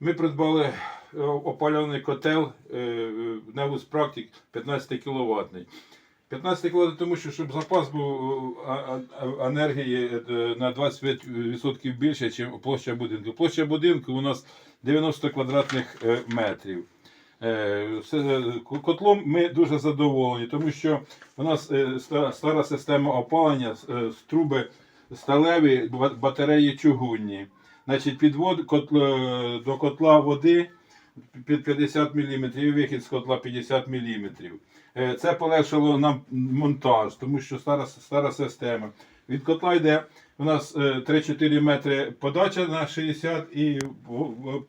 Ми придбали е, опалювальний котел Невус Практик 15 кВт. 15 кВт, тому що щоб запас був е, енергії е, на 25% більше, ніж площа будинку. Площа будинку у нас 90 квадратних метрів. Котлом ми дуже задоволені, тому що у нас стара система опалення, труби сталеві, батареї чугунні. Значить, підвод котл, е, до котла води під 50 мм і вихід з котла 50 мм. Це полегшило нам монтаж, тому що стара, стара система. Від котла йде у нас е, 3-4 метри подача на 60 і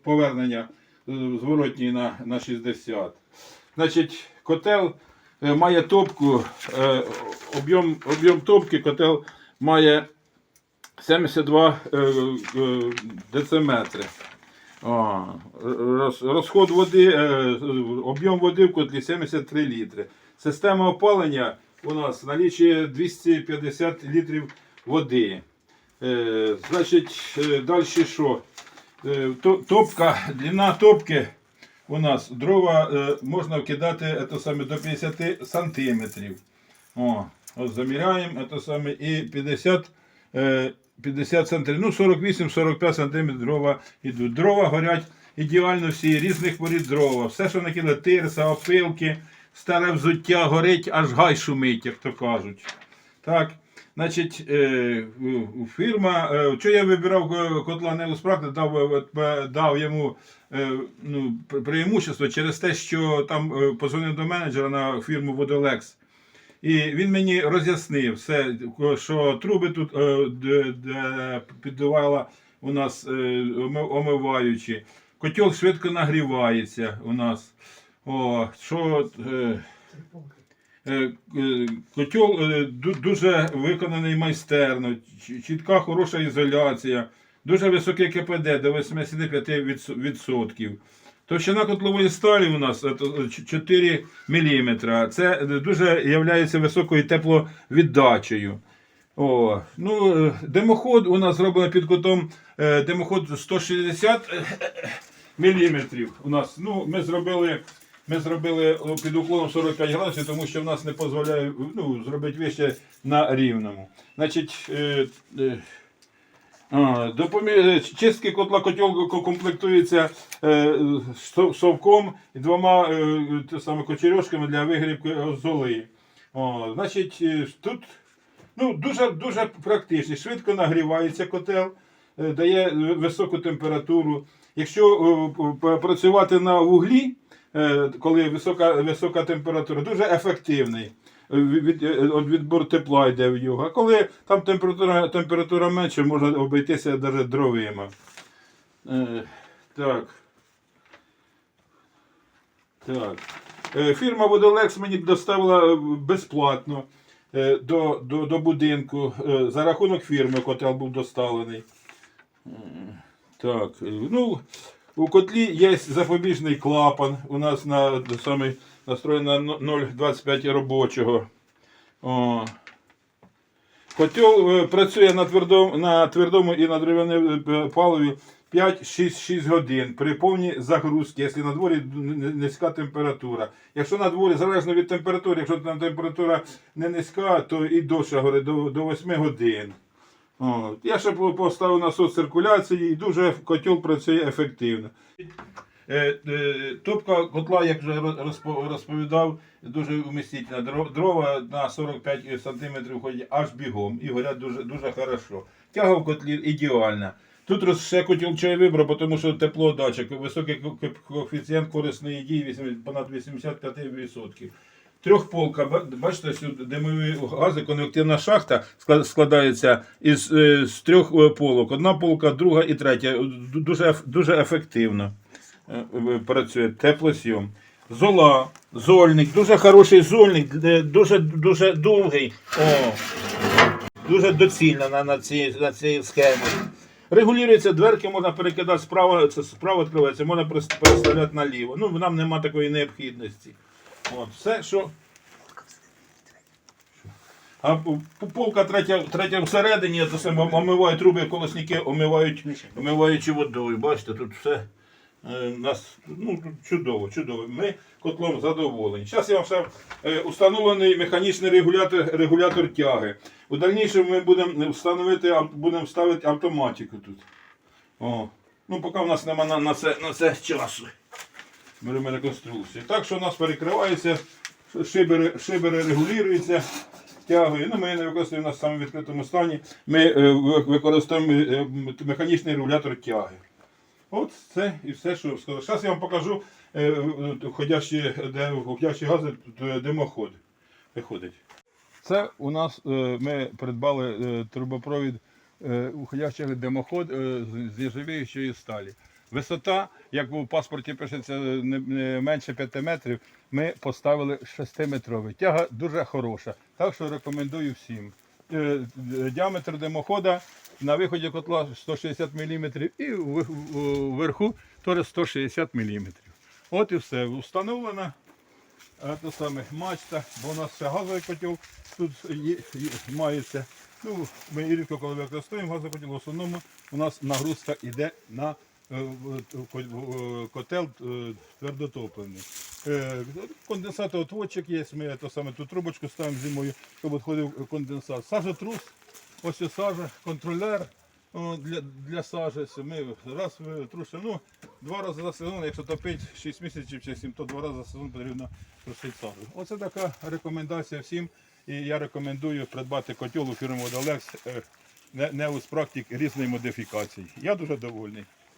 повернення е, зворотній на, на 60. Значить, котел е, має топку, е, об'єм, об'єм топки котел має 72 е, е, дециметри. Розход води, е, об'єм води в котлі 73 літри. Система опалення у нас налічує 250 літрів води. Значить, далі що? То- топка, длина топки у нас дрова можна вкидати це саме, до 50 сантиметрів. О, ось заміряємо це саме, і 50, е, 50 сантиметрів, ну 48-45 сантиметрів дрова йдуть. Дрова горять ідеально всі, різних порід дрова. Все, що накинули, тирса, опилки, старе взуття горить, аж гай шумить, як то кажуть. Так, значить, е, фірма, е, що я вибирав е, котла не успрати, дав, е, е, дав йому е, ну, преимущество через те, що там е, позвонив до менеджера на фірму Водолекс. І він мені роз'яснив все, що труби тут е, піддувала у нас е, оми- омиваючі. Котел швидко нагрівається у нас. О, що, е, котел дуже виконаний майстерно, чітка хороша ізоляція, дуже високе КПД до 85%. Товщина котлової сталі у нас е, 4 мм. Це дуже є високою тепловіддачею. О, ну, е, димоход у нас зроблений під кутом е, димоход 160 мм. У нас, ну, ми зробили, ми зробили під уклоном 45 градусів, тому що в нас не дозволяє ну, зробити вище на рівному. Значить, е, допомі... Чистки котла котел комплектується е, совком і двома е, саме, кочерьошками для вигрібки золи. О, значить, е, тут ну, дуже, дуже практично. Швидко нагрівається котел, е, дає е, високу температуру. Якщо е, працювати на вуглі, е, коли висока, висока температура, дуже ефективний. Від, е, відбор тепла йде в його. А коли там температура, температура менше, можна обійтися навіть дровима. Е, так. Так. Е, Фірма Водолекс мені доставила е, безплатно е, до, до, до будинку е, за рахунок фірми котел був доставлений. Е, Так, ну, у котлі є запобіжний клапан. У нас на саме настроєно на 0,25 робочого. О. Котел е, працює на твердому, на твердому і на дерев'яному е, паливі 5-6 годин при повній загрузці, якщо на дворі низька температура. Якщо на дворі, залежно від температури, якщо там температура не низька, то і довше говорить, до, до 8 годин. От. Я ще поставив насос циркуляції і дуже котел працює ефективно. Е, е, Топка котла, як вже розповідав, дуже вмістительна. Дрова на 45 см ходять аж бігом і горять дуже, дуже хорошо. Тяга в котлі ідеальна. Тут ще котел чай вибрав, тому що теплоотдача, високий ко- ко- коефіцієнт корисної дії, понад 85%. Трьохполка, ба- бачите, сюди димові гази, конвективна шахта складається із е, з трьох полок. Одна полка, друга і третя. Дуже, дуже ефективно працює. Теплосйом. Зола, зольник, дуже хороший зольник, е, дуже, дуже довгий. О, дуже доцільно на, на, цій, на цій схемі. Регулюється дверки, можна перекидати справа, це справа відкривається, можна переставляти наліво. Ну, нам нема такої необхідності. От, все, що. А полка третя, третя всередині, то саме омивають труби, колосники омивають, омиваючи водою. Бачите, тут все. Е, Нас ну, чудово, чудово. Ми котлом задоволені. Зараз я вам ще е, установлений механічний регулятор, регулятор тяги. У дальнішому ми будемо встановити, будемо ставити автоматику тут. О. Ну, поки в нас нема на, на, це, на це часу. Беремо реконструкцію. Так що у нас перекривається, шибери, шибери регулюються тягою. Ну, ми не використовуємо на самому відкритому стані. Ми е, використовуємо е, механічний регулятор тяги. От це і все, що сказав. Зараз я вам покажу е, е, ходячі, де ходячі гази, димоход виходить. Це у нас е, ми придбали трубопровід уходящий димоход з- нержавіючої сталі. Висота, як у паспорті пишеться, не, менше 5 метрів, ми поставили 6-метровий. Тяга дуже хороша, так що рекомендую всім. Діаметр димохода на виході котла 160 мм і вверху теж 160 мм. От і все. Встановлена а то саме мачта, бо у нас ще газовий котел тут є, є- мається. Ну, ми рідко коли використовуємо газовий котел, в основному у нас нагрузка йде на е, котел е, твердотоплений. Е, Конденсатоотводчик є, ми то саме ту трубочку ставимо зимою, щоб відходив конденсат. Сажотрус, ось сажа, контролер для, для сажі. Ми раз трусимо, ну, два рази за сезон, якщо топить 6 місяців чи 7, то два рази за сезон потрібно трусити сажу. Оце така рекомендація всім. І я рекомендую придбати котел у фірми Водолекс Неус Практик різної модифікації. Я дуже довольний.